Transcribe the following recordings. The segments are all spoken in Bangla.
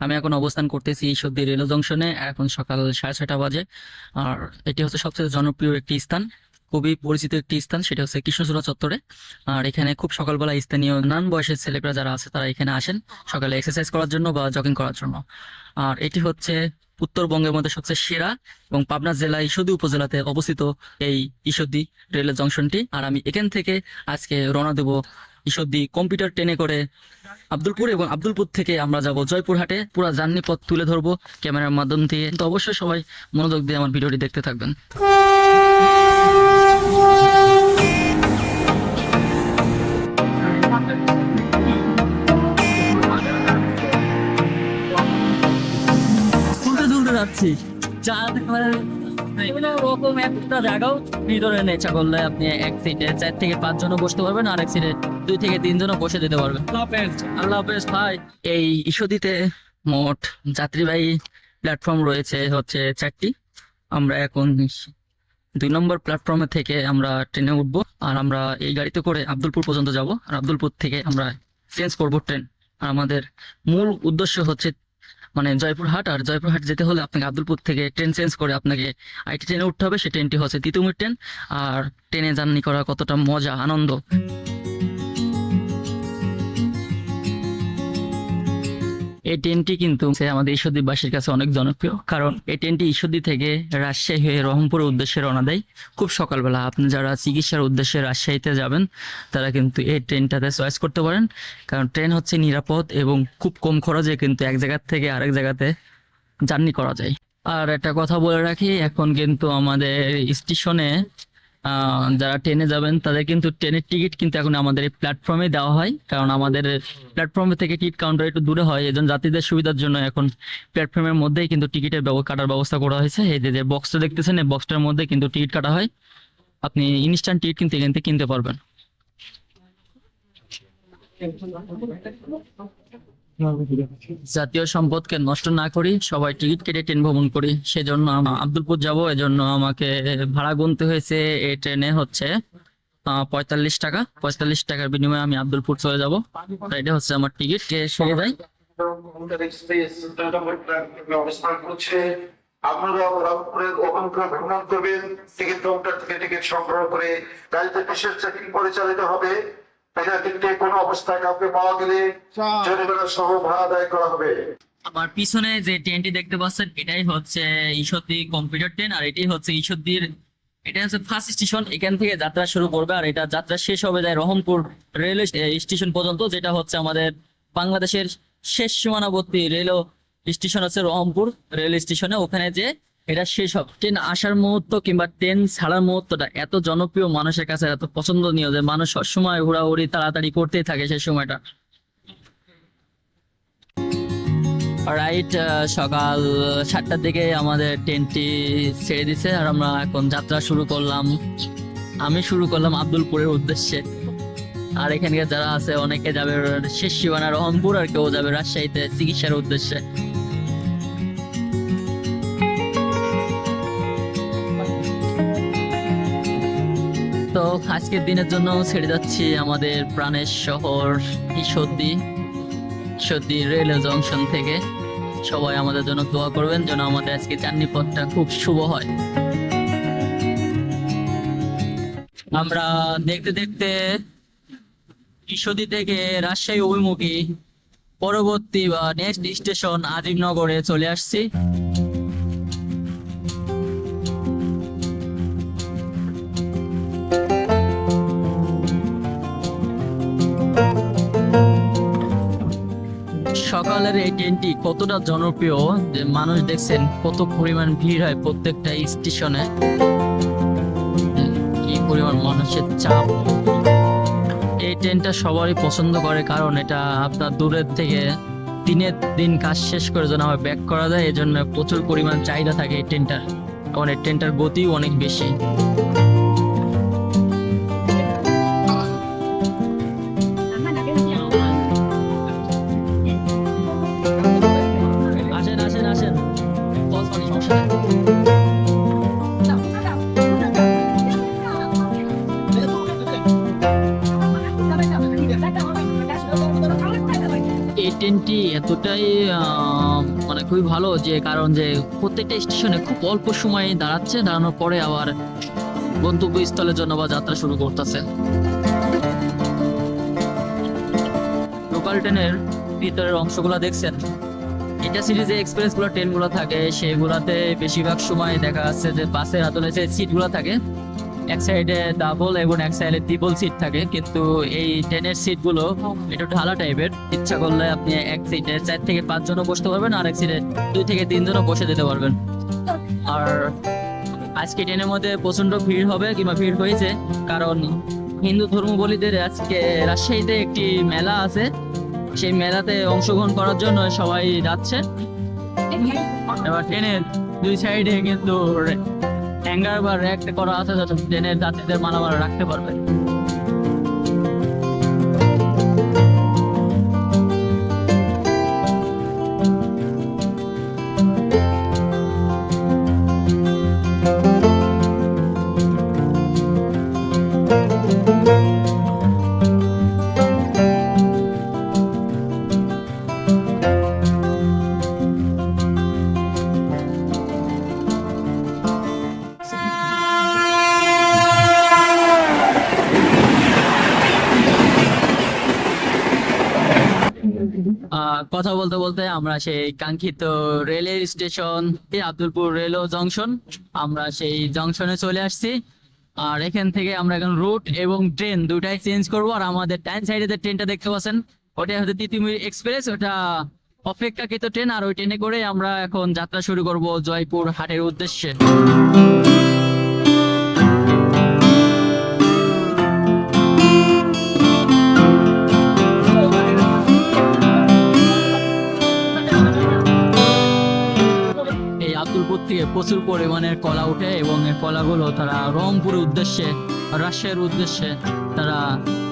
আমি এখন অবস্থান করতেছি ঈশ্বরদী রেল জংশনে, এখন সকাল সাড়ে ছয়টা বাজে। আর এটি হচ্ছে সবচেয়ে জনপ্রিয় একটি স্থান, খুবই পরিচিত একটি স্থান, সেটা হচ্ছে কৃষ্ণচূড়া চত্বরে। আর এখানে খুব সকালবেলা স্থানীয় নান বয়সের ছেলেপেরা যারা আছে, তারা এখানে আসেন সকালে এক্সারসাইজ করার জন্য বা জগিং করার জন্য। আর এটি হচ্ছে উত্তরবঙ্গের মধ্যে সবচেয়ে সেরা এবং পাবনা জেলা ঈশ্বরদী উপজেলাতে অবস্থিত এই ঈশ্বরদী রেল জংশনটি। আর আমি এখান থেকে আজকে রওনা দেব ঈশ্বরদী কম্পিউটার ট্রেনে করে আব্দুলপুর এবং আব্দুলপুর থেকে আমরা যাব জয়পুরহাটে। পুরো জার্নি পথ তুলে ধরবো ক্যামেরার মাধ্যম দিয়ে। তো অবশ্যই সবাই মনোযোগ দিয়ে আমার ভিডিওটি দেখতে থাকবেন। যাচ্ছি চা বিভিন্ন রকম একটা জায়গাও। ভিতরে নেচা করলে আপনি এক সিটে চার থেকে পাঁচ জনও বসতে পারবেন আর এক সিটে দুই থেকে তিনজনও বসে দিতে পারবেন। আল্লাহ হাফেজ। ভাই এই ইস্যুদিতে মোট যাত্রীবাহী প্ল্যাটফর্ম রয়েছে হচ্ছে চারটি। আমরা এখন দুই নম্বর প্ল্যাটফর্মে থেকে আমরা ট্রেনে উঠবো আর আমরা এই গাড়িতে করে আব্দুলপুর পর্যন্ত যাব। আর আব্দুলপুর থেকে আমরা চেঞ্জ করব ট্রেন আর আমাদের মূল উদ্দেশ্য হচ্ছে মানে জয়পুরহাট আর জয়পুরহাট যেতে হলে আপনাকে আব্দুলপুর থেকে ট্রেন চেঞ্জ করে আপনাকে আইটি ট্রেনে উঠতে হবে। সেই ট্রেনটি হচ্ছে তিতুমির ট্রেন আর ট্রেনে জার্নি করা কতটা মজা, আনন্দ। এই ট্রেনটি কিন্তু আমাদের ঈশ্বরদীবাসীর কাছে অনেক জনপ্রিয়। কারণ এই ট্রেনটি ঈশ্বরদী থেকে রাজশাহী হয়ে রহমপুরের উদ্দেশ্যে রওনা দেয়। খুব সকালবেলা আপনি যারা চিকিৎসার উদ্দেশ্যে রাজশাহীতে যাবেন, তারা কিন্তু এই ট্রেনটাতে চয়েস করতে পারেন। কারণ ট্রেন হচ্ছে নিরাপদ এবং খুব কম খরচে কিন্তু এক জায়গার থেকে আরেক জায়গাতে জার্নি করা যায়। আর একটা কথা বলে রাখি, এখন কিন্তু আমাদের স্টেশনে যারা ট্রেনে যাবেন, তাদের কিন্তু ট্রেনের টিকিট কিন্তু এখন আমাদের এই প্ল্যাটফর্মে দেওয়া হয়। কারণ আমাদের প্ল্যাটফর্মে থেকে টিকিট কাউন্টার একটু দূরে হয়, এজন্য যাত্রীদের সুবিধার জন্য এখন প্ল্যাটফর্মের মধ্যেই কিন্তু টিকিটের কাটার ব্যবস্থা করা হয়েছে। এই যে বক্সটা দেখতেছেন, এই বক্সটার মধ্যে কিন্তু টিকিট কাটা হয়। আপনি ইনস্ট্যান্ট টিকিট কিন্তু এখান থেকে কিনতে পারবেন। জাতীয় সম্পদকে নষ্ট না করি, সবাই টিকিট কেটে ট্রেন ভ্রমণ করি। সেজন্য আব্দুলপুর যাব, এজন্য আমাকে ভাড়া গুনতে হয়েছে, এই ট্রেনে হচ্ছে পঁয়তাল্লিশ টাকা। পঁয়তাল্লিশ টাকার বিনিময়ে আমি আব্দুলপুর চলে যাব। এটা হচ্ছে আমার টিকিট সরে যাই আপনারা ভ্রমণ করবেন, টিকিট সংগ্রহ করে, গাড়িতে বিশেষ চেকিং পরিচালিত হবে। এটা কিন্তু কোনো অবস্থায় কাউকে পাওয়া গেলে জরিমানা সহ ভাড়া আদায় করা হবে। আমার পিছনে যে ট্রেনটি দেখতে পাচ্ছেন এটাই হচ্ছে ঈশ্বরদী কম্পিউটার ট্রেন আর এটি হচ্ছে ঈশ্বরদীর এটা হচ্ছে ফার্স্ট স্টেশন এখান থেকে যাত্রা শুরু করবে আর এটা যাত্রা শেষ হবে যায় রহমপুর রেলওয়ে স্টেশন পর্যন্ত যেটা হচ্ছে আমাদের বাংলাদেশের শেষ সীমানাবর্তী রেল স্টেশন আছে রহমপুর রেল স্টেশনে ওখানে যে এটা শেষ হবে। ট্রেন আসার মুহূর্ত কিংবা ট্রেন ছাড়ার মুহূর্তটা এত জনপ্রিয় মানুষের কাছে, এত পছন্দনীয় যে মানুষ সবসময় হুড়াহুড়ি, তাড়াতাড়ি করতেই থাকে সেই সময়টা। রাইট সকাল সাতটার দিকে আমাদের ট্রেনটি ছেড়ে দিছে আর আমরা এখন যাত্রা শুরু করলাম। আমি শুরু করলাম আব্দুলপুরের উদ্দেশ্যে। আর এখানকার যারা আছে, অনেকে যাবে শেষ সীমানা রহমপুর আর কেউ যাবে রাজশাহীতে চিকিৎসার উদ্দেশ্যে। তো আজকের দিনের জন্য ছেড়ে যাচ্ছি আমাদের প্রাণের শহর ঈশ্বরদী সত্যি রেলওয়ে জংশন থেকে। সবাই আমাদের জন্য দোয়া করবেন যেন আমাদের আজকে জার্নি পথটা খুব শুভ হয়। আমরা দেখতে দেখতে ঈশ্বরদী থেকে রাজশাহী অভিমুখী পরবর্তী বা নেক্সট স্টেশন আজিমনগরে চলে আসছি। সকালের এই ট্রেনটি কতটা জনপ্রিয় যে মানুষ দেখছেন কত পরিমাণ ভিড় হয় প্রত্যেকটা স্টেশনে? কি পরিমাণ মানুষের চাপ। এই ট্রেনটা সবারই পছন্দ করে, কারণ এটা আপনার দূরের থেকে দিনের দিন কাজ শেষ করে যেন আবার ব্যাক করা যায় এই জন্য প্রচুর পরিমাণ চাহিদা থাকে এই ট্রেনটার। কারণ এই ট্রেনটার গতিও অনেক বেশি। এই এতটাই মানে খুবই ভালো যে, কারণ যে, প্রত্যেকটা স্টেশনে খুব অল্প সময় দাঁড়াচ্ছে, দাঁড়ানোর পরে আবার গন্তব্যস্থলের জন্য বা যাত্রা শুরু করতেছে। লোকাল ট্রেনের ভিতরের অংশগুলো দেখছেন? এটা সিরিজে এক্সপ্রেসগুলো ট্রেনগুলো থাকে, সেগুলাতে বেশিরভাগ সময় দেখা যাচ্ছে যে, বাসের আদলে যে সিটগুলো থাকে এক সাইডে ডাবল এবং এক সাইডে ট্রিপল সিট থাকে। কিন্তু এই ট্রেনের সিটগুলো একটু ঢালা টাইপের ইচ্ছা করলে আপনি এক সিটে চার থেকে পাঁচ জনও বসতে পারবেন আর এক সিটে দুই থেকে তিন জনও বসে যেতে পারবেন। আর আজকে ট্রেনের মধ্যে প্রচণ্ড ভিড় হবে কিংবা ভিড় হয়েছে, কারণ হিন্দু ধর্মবলীদের আজকে রাজশাহীতে একটি মেলা আছে। সেই মেলাতে অংশগ্রহণ করার জন্য সবাই যাচ্ছে। এবার ট্রেনের দুই সাইডে কিন্তু হ্যাঙ্গার বা র্যাক করা আছে যাতে ট্রেনের যাত্রীদের মালামাল রাখতে পারবে। আমরা সেই কাঙ্ক্ষিত রেলের স্টেশন আব্দুলপুর রেল জংশন, আমরা সেই জংশনে চলে আসছি। আর এখান থেকে আমরা এখন রুট এবং ট্রেন দুটাই চেঞ্জ করব। আর আমাদের টাইম সাইডে যে ট্রেনটা দেখতে পাচ্ছেন, ওটা হচ্ছে তিতুমির এক্সপ্রেস, ওটা অপেক্ষাকৃত ট্রেন। আর ওই ট্রেনে করে আমরা এখন যাত্রা শুরু করব জয়পুর হাটের উদ্দেশ্যে। আব্দুলপুর থেকে প্রচুর পরিমাণের কলা উঠে এবং এই কলাগুলো তারা রংপুরের উদ্দেশ্যে রাশিয়ার উদ্দেশ্যে তারা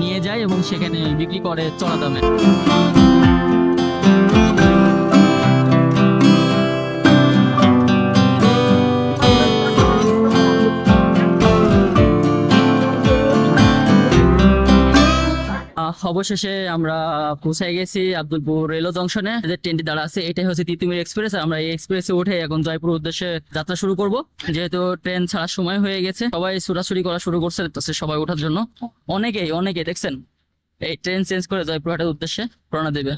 নিয়ে যায় এবং সেখানে বিক্রি করে চড়া দামে। অবশেষে আমরা পৌঁছায় গেছি আব্দুলপুর রেল জংশনে। যে ট্রেনটি দাঁড়া আছে, এটাই হচ্ছে তিতুমির এক্সপ্রেস। আমরা এই এক্সপ্রেসে উঠে এখন জয়পুর উদ্দেশ্যে যাত্রা শুরু করব। যেহেতু ট্রেন ছাড়ার সময় হয়ে গেছে, সবাই ছুটাছুটি করা শুরু করছে সবাই ওঠার জন্য। অনেকেই অনেকে দেখছেন? এই ট্রেন চেঞ্জ করে জয়পুর হাটের উদ্দেশ্যে রওনা দেবে।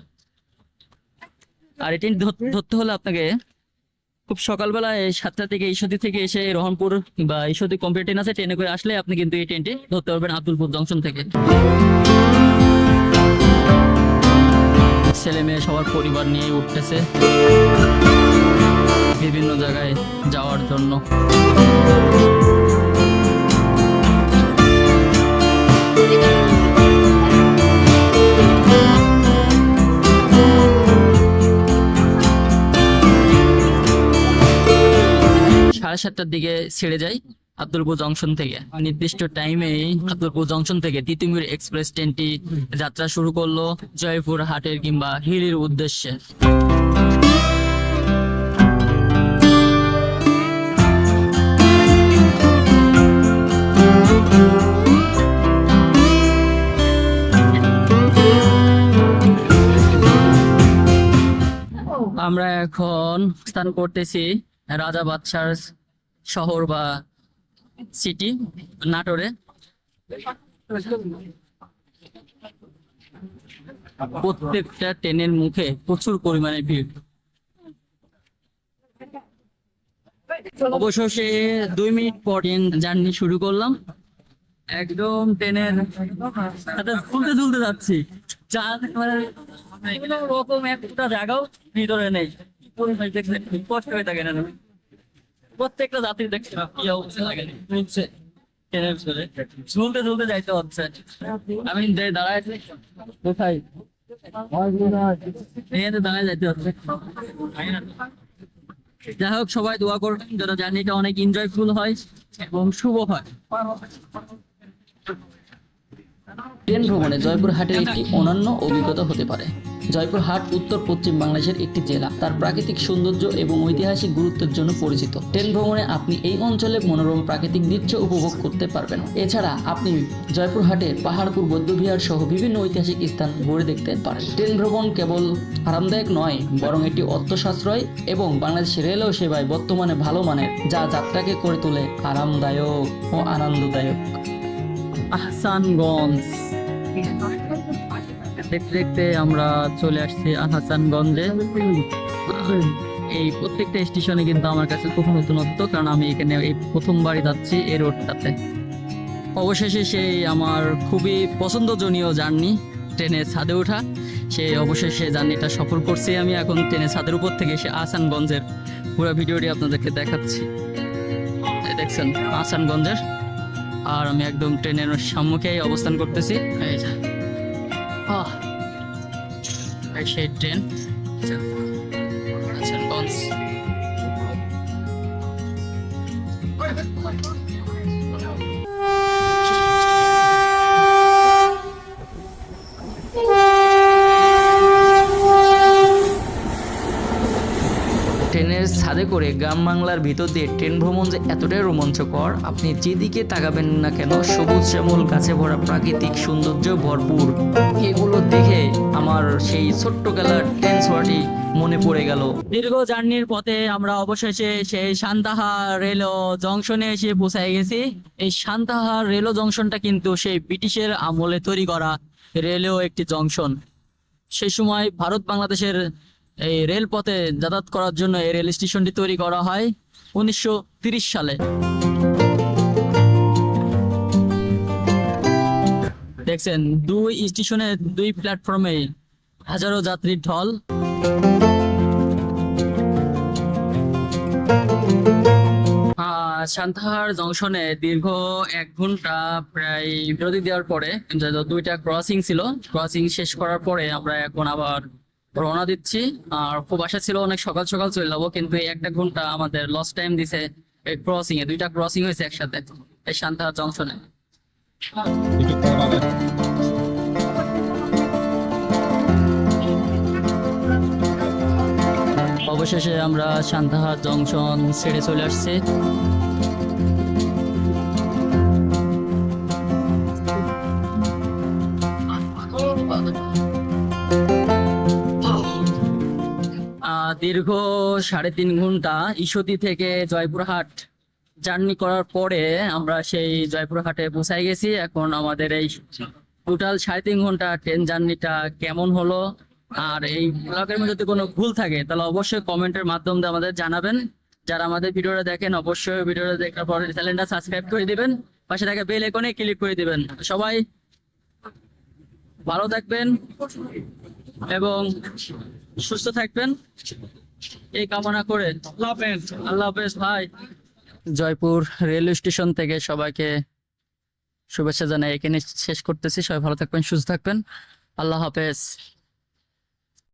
আর এই ট্রেন ধর- ধরতে হলে আপনাকে খুব সকালবেলা এই সাতটা থেকে ঈশ্বরদী থেকে এসে রহনপুর বা ঈশ্বরদী কম্পিউটার আছে, ট্রেনে করে আসলে আপনি কিন্তু এই ট্রেনটি ধরতে পারবেন আব্দুলপুর জংশন থেকে। ছেলে মেয়ে সবার পরিবার নিয়ে উঠতেছে। বিভিন্ন জায়গায় যাওয়ার জন্য। সাড়ে সাতটার দিকে ছেড়ে যাই। আব্দুলপুর জংশন থেকে। নির্দিষ্ট টাইমে আব্দুলপুর জংশন থেকে তিতুমির এক্সপ্রেস ট্রেনটি যাত্রা শুরু করল জয়পুর হাটের কিংবা হিলির উদ্দেশ্যে। আমরা এখন স্থান করতেছি রাজা বাদশার শহর বা সিটি, নাটোরে। প্রত্যেকটা ট্রেনের মুখে প্রচুর পরিমাণে ভিড়। অবশেষে দুই মিনিট পর ট্রেন জার্নি শুরু করলাম। একদম ট্রেনের সাথে ঝুলতে ঝুলতে যাচ্ছি। চার মানে রকম একটা জায়গাও ভিতরে নেই। কষ্ট হয়ে থাকে না। প্রত্যেকটা যাত্রী দেখছে কি অবস্থা লাগে হচ্ছে। যাই হোক, সবাই দোয়া করবেন যেন জার্নিটা অনেক এনজয়ফুল হয় এবং শুভ হয়। ট্রেন ভ্রমণে জয়পুর হাটের একটি অনন্য অভিজ্ঞতা হতে পারে। জয়পুরহাট, উত্তর পশ্চিম বাংলাদেশের একটি জেলা। তার প্রাকৃতিক সৌন্দর্য এবং ঐতিহাসিক গুরুত্বের জন্য পরিচিত। ট্রেন ভ্রমণে আপনি এই অঞ্চলে মনোরম প্রাকৃতিক দৃশ্য উপভোগ করতে পারবেন। এছাড়া আপনি জয়পুরহাটের পাহাড়পুর, বৌদ্ধবিহার সহ বিভিন্ন ঐতিহাসিক স্থান ঘুরে দেখতে পারেন। ট্রেন ভ্রমণ কেবল আরামদায়ক নয়, বরং এটি অর্থ সাশ্রয় এবং বাংলাদেশ রেলও সেবায় বর্তমানে ভালো মানের, যা যাত্রাকে করে তোলে আরামদায়ক ও আনন্দদায়ক। আহসানগঞ্জ। দেখতে দেখতে আমরা চলে আসছি আহসানগঞ্জে। এই প্রত্যেকটা স্টেশনে কিন্তু আমার কাছে খুব নতুনত্ব, কারণ আমি এখানে এই প্রথমবারই যাচ্ছি এই রোডটাতে। অবশেষে সেই আমার খুবই পছন্দজনীয় জার্নি, ট্রেনে ছাদে ওঠা। সেই অবশেষে জার্নিটা সফল করছি আমি এখন ট্রেনে ছাদের উপর থেকে এসে আহসানগঞ্জের। পুরো ভিডিওটি আপনাদেরকে দেখাচ্ছি। দেখছেন, আহসানগঞ্জের। আর আমি একদম ট্রেনের সম্মুখেই অবস্থান করতেছি। এই এই সেই ট্রেন আহসানগঞ্জ ট্রেনের ছাদে করে গ্রাম বাংলার ভিতর দিয়ে ট্রেন ভ্রমণ যে এতটাই রোমাঞ্চকর, আপনি যেদিকে তাকাবেন না কেন, সবুজ শ্যামল, গাছে ভরা প্রাকৃতিক সৌন্দর্য ভরপুর। এগুলো দেখে আমার সেই ছোট্ট খেলার ট্রেন ছোয়াটি মনে পড়ে গেল। দীর্ঘ জার্নির পথে আমরা অবশেষে সেই সান্তাহা রেল জংশনে এসে পৌঁছায় গেছি। এই সান্তাহা রেল জংশনটা কিন্তু সেই ব্রিটিশের আমলে তৈরি করা রেলও একটি জংশন। সেই সময় ভারত বাংলাদেশের এই রেলপথে যাতায়াত করার জন্য এই রেল স্টেশনটি তৈরি করা হয় উনিশশো সালে। দেখছেন, দুই স্টেশনে, দুই প্ল্যাটফর্মে হাজারো যাত্রীর ঢল। সান্তাহার জংশনে দীর্ঘ এক ঘণ্টা প্রায় বিরতি দেওয়ার পরে, দুইটা ক্রসিং ছিল। ক্রসিং শেষ করার পরে আমরা এখন আবার রওনা দিচ্ছি। আর খুব আশা ছিল অনেক সকাল সকাল চলে যাব, কিন্তু এই একটা ঘণ্টা আমাদের লস টাইম দিছে ক্রসিং এ। দুইটা ক্রসিং হয়েছে একসাথে, এই সান্তাহার জংশনে অবশেষে আমরা সান্তাহার জংশন ছেড়ে চলে আসছি। দীর্ঘ সাড়ে তিন ঘণ্টা ইসতি থেকে জয়পুরহাট জার্নি করার পরে আমরা সেই জয়পুরহাটে পৌঁছাই গেছি। এখন আমাদের এই টোটাল সাড়ে তিন ঘণ্টা ট্রেন জার্নিটা কেমন হলো? আর এই ব্লগের মধ্যে যদি কোনো ভুল থাকে, তাহলে অবশ্যই কমেন্টের মাধ্যমে আমাদের জানাবেন। যারা আমাদের ভিডিওটা দেখেন, অবশ্যই ভিডিওটা দেখার পরে চ্যানেলটা সাবস্ক্রাইব করে দিবেন। পাশে থাকা বেল আইকনে ক্লিক করে দিবেন। সবাই ভালো থাকবেন। এবং সুস্থ থাকবেন। এই কামনা করে আল্লাহ হাফেজ আল্লাহ হাফেজ ভাই। জয়পুর রেলওয়ে স্টেশন থেকে সবাইকে শুভেচ্ছা জানাই। এখানে শেষ করতেছি। সবাই ভালো থাকবেন, সুস্থ থাকবেন। আল্লাহ হাফেজ।